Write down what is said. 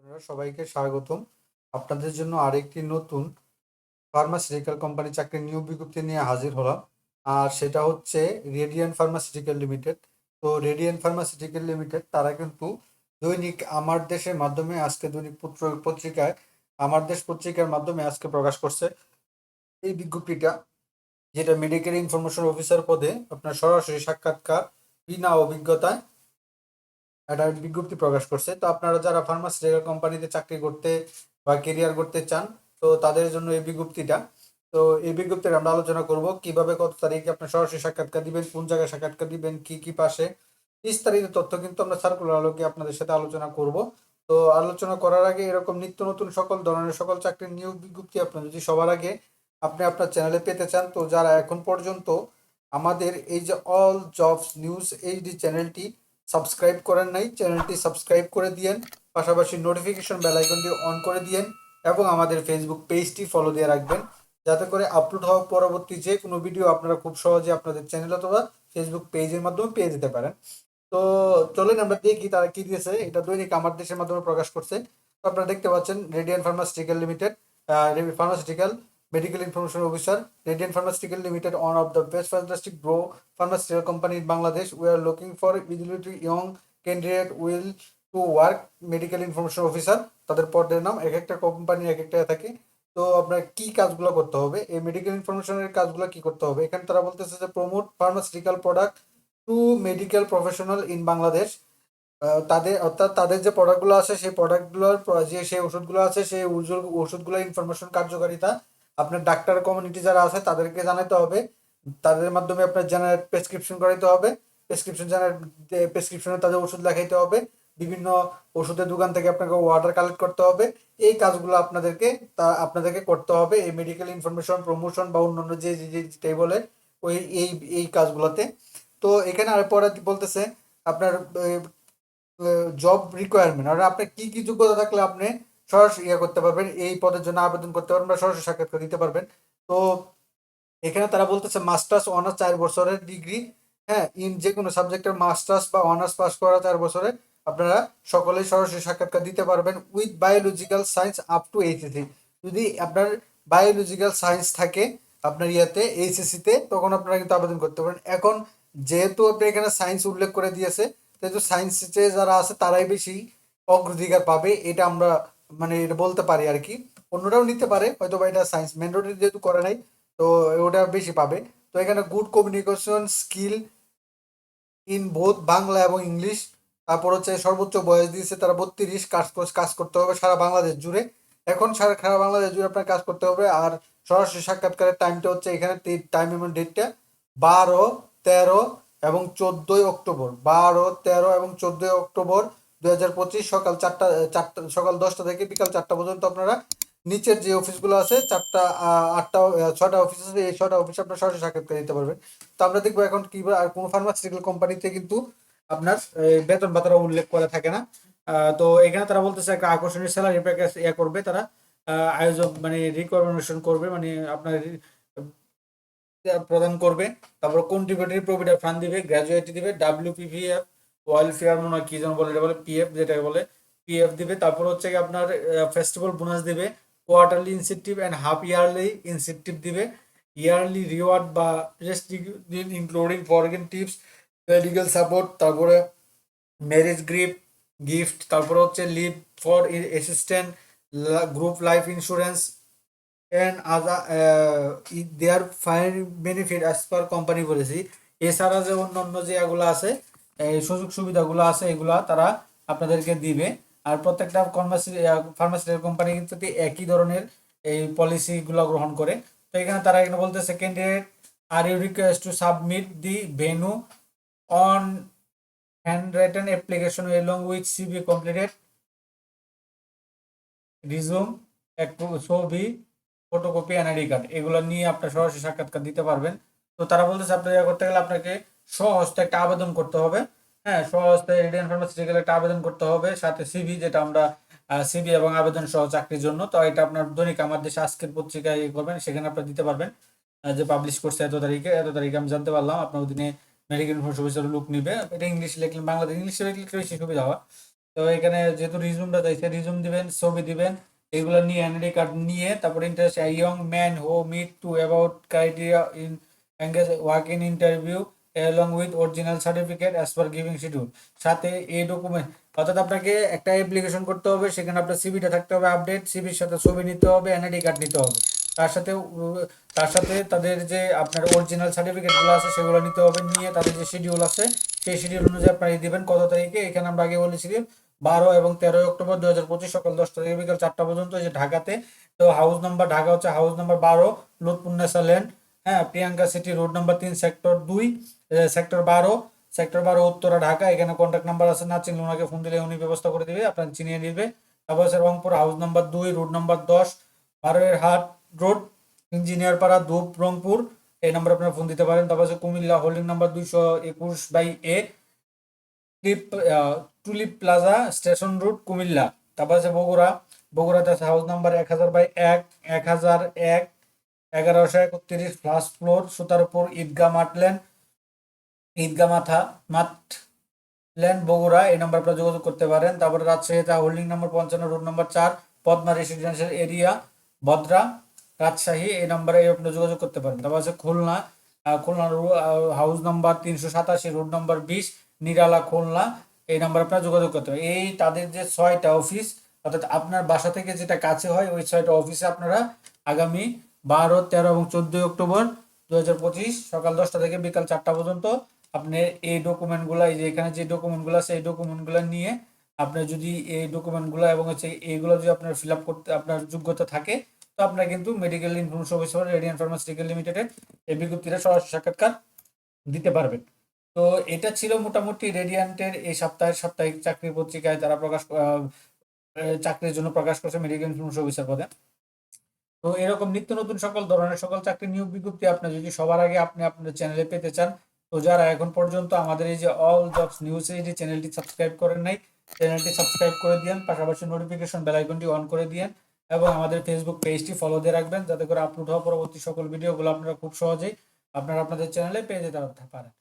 আপনারা সবাইকে স্বাগতম। আপনাদের জন্য আরেকটি নতুন ফার্মাসিউটিক্যাল কোম্পানি চাকরির নিয়োগ বিজ্ঞপ্তি নিয়ে হাজির হলাম। আর সেটা হচ্ছে রেডিয়ান ফার্মাসিউটিক্যাল লিমিটেড তো রেডিয়ান ফার্মাসিউটিক্যাল লিমিটেড তারা কিন্তু দৈনিক আমার দেশের মাধ্যমে, আজকে দৈনিক পত্র- পত্রিকায় আমার দেশ পত্রিকার মাধ্যমে আজকে প্রকাশ করছে এই বিজ্ঞপ্তিটা, যেটা মেডিকেল ইনফরমেশন অফিসার পদে আপনার সরাসরি সাক্ষাৎকার বিনা অভিজ্ঞতায় একটা বিজ্ঞপ্তি প্রকাশ করছে। তো আপনারা যারা ফার্মাসিউটিক্যাল কোম্পানিতে চাকরি করতে বা কেরিয়ার করতে চান, তো তাদের জন্য এই বিজ্ঞপ্তিটা। তো এই বিজ্ঞপ্তির আমরা আলোচনা করব কীভাবে, কত তারিখে আপনার সরাসরি সাক্ষাৎকার দিবেন, কোন জায়গায় সাক্ষাৎকার দিবেন, কি কি পাশে, বিস্তারিত তথ্য কিন্তু আমরা সার্কুলার আলোকে আপনাদের সাথে আলোচনা করব। তো আলোচনা করার আগে এরকম নিত্য নতুন সকল ধরনের সকল চাকরির নিয়োগ বিজ্ঞপ্তি আপনার যদি সবার আগে আপনি আপনার চ্যানেলে পেতে চান, তো যারা এখন পর্যন্ত আমাদের এই যে অল জবস নিউজ এইচডি চ্যানেলটি সাবস্ক্রাইব করেন নাই, চ্যানেলটি সাবস্ক্রাইব করে দিয়েন, পাশাপাশি নোটিফিকেশন বেল আইকনটি অন করে দিয়েন এবং আমাদের ফেসবুক পেজটি ফলো দিয়ে রাখবেন। যাতে করে আপলোড হওয়া পরবর্তী যে কোনো ভিডিও আপনারা খুব সহজে আপনাদের চ্যানেল অথবা ফেসবুক পেজের মাধ্যমে পেয়ে যেতে পারেন। তো চলেন আমরা দেখি তারা কি দিয়েছে। এটা দৈনিক আমার দেশের মাধ্যমে প্রকাশ করছে। আপনারা দেখতে পাচ্ছেন Radiant pharmaceutical limited pharmaceutical medical information officer Radiant pharmaceutical limited one of the best pharmaceutic grow pharmaceutical company in Bangladesh we are looking for university young candidate will to work medical information officer তাদের পর্যায়ের নাম, এক একটা company এক একটা থাকে। তো আপনার কি কাজগুলো করতে হবে? এই মেডিকেল ইনফরমেশনের কাজগুলো কি করতে হবে? এখানে তারা বলতেছে যে promote pharmaceutical product to medical professional in Bangladesh তাদের, অর্থাৎ তাদের যে প্রোডাক্টগুলো আছে, সেই প্রোডাক্টগুলোর যে, সেই ওষুধগুলো আছে, সেই ওষুধগুলো ইনফরমেশন কার্যকারিতা আপনার ডাক্তার কমিউনিটি যারা আছে, তাদেরকে জানাতে হবে। তাদের মাধ্যমে আপনার জেনারেট প্রেসক্রিপশন করাইতে হবে। প্রেসক্রিপশন জেনারেট প্রেসক্রিপশনে তাদের ওষুধ লেখাইতে হবে। বিভিন্ন ওষুধের দোকান থেকে আপনাকে ওয়াটার কালেক্ট করতে হবে। এই কাজগুলো আপনাদেরকে, তা আপনাদেরকে করতে হবে। এই মেডিকেল ইনফরমেশন প্রমোশন বা অন্যান্য যে, যে- যে, যেটাই বলে, ওই, এই এই কাজগুলোতে। তো এখানে আর পরে বলতেছে, আপনার জব রিকোয়ারমেন্ট আর আপনার কি কি যোগ্যতা থাকলে আপনি সরাসরি ইয়ে করতে পারবেন, এই পদের জন্য আবেদন করতে পারবেন বা সরাসরি সাক্ষাৎকার দিতে পারবেন। তো এখানে তারা বলতেছে মাস্টার্স অনার্স চার বছরের ডিগ্রি। হ্যাঁ ইন যে কোনো সাবজেক্টের মাস্টার্স বা অনার্স পাস করা চার বছরে আপনারা সকলেই সরাসরি সাক্ষাৎকার দিতে পারবেন with biological science up to HSC যদি আপনার বায়োলজিক্যাল সায়েন্স থাকে আপনার ইয়াতে, এইচএসসিতে, তখন আপনারা কিন্তু আবেদন করতে পারেন। এখন যেহেতু আপনি এখানে সায়েন্স উল্লেখ করে দিয়েছে, যেহেতু সায়েন্সে যারা আছে তারাই বেশি অগ্রাধিকার পাবে, এটা আমরা মানে এটা বলতে পারি আর কি। অন্যরাও নিতে পারে হয়তো বা এটা সায়েন্স ম্যান্ডেটরি যেহেতু করে নাই, তো ওটা বেশি পাবে। তো এখানে good communication skill in both Bangla এবং ইংলিশ। তারপর হচ্ছে সর্বোচ্চ বয়স দিয়েছে তারা বত্রিশ, কাজ কাজ করতে হবে সারা বাংলাদেশ জুড়ে। এখন সারা সারা বাংলাদেশ জুড়ে আপনার কাজ করতে হবে। আর সরাসরি সাক্ষাৎকারের টাইমটা হচ্ছে এখানে টাইম এবং ডেটটা বারো, তেরো এবং চোদ্দোই অক্টোবর। বারো, তেরো এবং চোদ্দোই অক্টোবর দু হাজার পঁচিশ সকাল চারটা চারটা সকাল দশটা থেকে বিকাল চারটা পর্যন্ত আপনারা নিচের যে অফিসগুলো আছে চারটা আটটা ছটা অফিস আছে এই ছটা অফিসে আপনার সরাসরি সাক্ষাৎকার দিতে পারবেন। তো আমরা দেখব এখন কি আর কোনো ফার্মাসিউটিক্যাল কোম্পানিতে কিন্তু আপনার বেতন ভাতার উল্লেখ করা থাকে না। তো এখানে তারা বলতেছে একটা আকর্ষণীয় স্যালারি প্যাকেজ ইয়ে করবে তারা। আহ, আয়োজন মানে রিকমেন্ডেশন করবে মানে আপনার প্রদান করবে। তারপর কন্ট্রিবিউটরি প্রভিডেন্ট ফান্ড দিবে গ্র্যাজুয়েটি দিবে ডাব্লিউপিভিএফ ওয়েলফেয়ার মনে হয় কি যেন বলে, এটা বলে পিএফ যেটাকে বলে পিএফ দিবে। তারপর হচ্ছে কি আপনার ফেস্টিভ্যাল বোনাস দিবে quarterly incentive and half yearly incentive দিবে। ইয়ারলি রিওয়ার্ড বা including foreign tips medical support তারপরে ম্যারেজ গ্রিপ গিফট তারপরে হচ্ছে leave for assistant group life insurance and other their fine benefit as per company বলেছি এছাড়া যে অন্য অন্য যে এগুলো আছে এই সুযোগ সুবিধাগুলো আছে, এগুলা তারা আপনাদেরকে দিবে। আর প্রত্যেকটা ফার্মাসি ফার্মাসিউটিক্যাল কোম্পানি কিন্তু একই ধরনের এই পলিসিগুলো গ্রহণ করে। তো এখানে তারা এখানে বলতেছে candidate are you request to submit the venue on hand written application along with CV completed resume ছবি ফটোকপি এনআইডি কার্ড এগুলো নিয়ে আপনার সরাসরি সাক্ষাৎকার দিতে পারবেন। তো তারা বলতেছে, আপনার করতে গেলে আপনাকে সহজতে একটা আবেদন করতে হবে। হ্যাঁ সহজতে রিডিয়ান ফার্মাসিউটিক্যাল একটা আবেদন করতে হবে, সাথে সিভি যেটা আমরা সিভি এবং আবেদন সহ চাকরির জন্য। তো এটা আপনার দৈনিক আমার দেশে আজকের পত্রিকায় ইয়ে করবেন, সেখানে আপনার দিতে পারবেন যে পাবলিশ করছে এত তারিখে এত তারিখে আমি জানতে পারলাম, আপনার ওদিনে মেডিকেল ইনফরমেশন অফিসার লুক নিবে। এটা ইংলিশ লিখলে বাংলাদেশ ইংলিশে লিখলে বেশি সুবিধা হয়। তো এখানে যেহেতু রিজুমটা চাইছে রিজুম দিবেন, ছবি দিবেন, এগুলো নিয়ে এনআইডি কার্ড নিয়ে, তারপরে interest young man who meet to about criteria in engage work in interview along with original certificate as per giving schedule সাথে এই ডকুমেন্ট অর্থাৎ আপনাকে একটা অ্যাপ্লিকেশন করতে হবে, সেখানে আপনার সিভিটা থাকতে হবে আপডেট সিভির সাথে ছবি নিতে হবে এনআইডি কার্ড নিতে হবে। তার সাথে তার সাথে তাদের যে আপনার অরিজিনাল সার্টিফিকেটগুলো আছে, সেগুলো নিতে হবে, নিয়ে তাদের যে শিডিউল আছে, সেই শিডিউল অনুযায়ী আপনারা দিবেন। কত তারিখে? এখানে আমরা আগে বলেছি বারো এবং তেরোই অক্টোবর দু হাজার পঁচিশ সকাল দশটা থেকে বিকাল চারটা পর্যন্ত যে ঢাকাতে। তো হাউস নাম্বার ঢাকা হচ্ছে হাউস নাম্বার বারো লুৎপুন্নেসা ল্যান্ড হ্যাঁ প্রিয়াঙ্কা সিটি রোড নাম্বার তিন, সেক্টর দুই সেক্টর বারো সেক্টর বারো, উত্তরা, ঢাকা। এখানে কন্ট্যাক্ট নাম্বার আছে, না চিনলে ওনাকে ফোন দিলে উনি ব্যবস্থা করে দিবে, আপনার চিনিয়ে দিবে তারপর আছে রংপুর হাউস নাম্বার দুই রোড নাম্বার দশ বারোয়ের হাট রোড ইঞ্জিনিয়ার পাড়া ধূপ, রংপুর। এই নাম্বার আপনারা ফোন দিতে পারেন। তারপর আছে কুমিল্লা হোল্ডিং নাম্বার দুইশো একুশ by A, Tulip Tulip Plaza station road Comilla. তারপর আছে বগুড়া। বগুড়াতে আছে হাউস নাম্বার এক হাজার বাই এক এক হাজার এক এগারোশো একত্রিশ ফার্স্ট ফ্লোর সুতারপুর ঈদগাহ মাঠল্যান্ড ঈদগাহ মাথা, মাঠ ল্যান্ড বগুড়া, এই নাম্বার আপনারা যোগাযোগ করতে পারেন। তারপরে রাজশাহী তা হোল্ডিং নাম্বার পঞ্চান্ন রোড নাম্বার চার, পদ্মা রেসিডেন্সিয়াল এরিয়া ভদ্রা, রাজশাহী, এই নাম্বারে আপনারা যোগাযোগ করতে পারেন। তারপর আছে খুলনা খুলনা হাউস নাম্বার তিনশো সাতাশি রোড নাম্বার বিশ, নিরালা খুলনা, এই নাম্বার আপনারা যোগাযোগ করতে পারেন। এই তাদের যে ছয়টা অফিস অর্থাৎ আপনার বাসা থেকে যেটা কাছে হয়, ওই ছয়টা অফিসে আপনারা আগামী বারো, তেরো এবং চোদ্দই অক্টোবর দু হাজার পঁচিশ সকাল দশটা থেকে বিকাল চারটা পর্যন্ত আপনি এই ডকুমেন্টগুলো এই যে এখানে যে ডকুমেন্টগুলো আছে, এই ডকুমেন্টগুলো নিয়ে আপনার যদি এই ডকুমেন্টগুলো এবং হচ্ছে এইগুলো যদি আপনার ফিল আপ করতে, আপনার যোগ্যতা থাকে, তো আপনার কিন্তু medical information officer Radiant pharmaceutical লিমিটেডের এই বিজ্ঞপ্তিটা সরাসরি সাক্ষাৎকার দিতে পারবেন। তো এটা ছিল মোটামুটি রেডিয়ান্টের এই সপ্তাহের সাপ্তাহিক চাকরি পত্রিকায় তারা প্রকাশ চাকরির জন্য প্রকাশ করছে মেডিকেল ইনফরমেশন অফিসার পদে। তো এরকম নিত্য নতুন সকল ধরনের সকল চাকরি নিয়োগ বিজ্ঞপ্তি আপনি যদি সবার আগে আপনি আপনার চ্যানেলে পেতে চান, তো যারা এখন পর্যন্ত আমাদের এই যে অল জবস নিউজ এই যে চ্যানেলটি সাবস্ক্রাইব করেন নাই চ্যানেলটি সাবস্ক্রাইব করে দিয়েন, পাশাপাশি নোটিফিকেশন বেল আইকনটি অন করে দিয়েন এবং আমাদের ফেসবুক পেজটি ফলো দিয়ে রাখবেন, যাতে করে আপলোড হওয়া পরবর্তী সকল ভিডিওগুলো আপনারা খুব সহজেই আপনারা আপনাদের চ্যানেলে পেয়ে যেতে পারেন।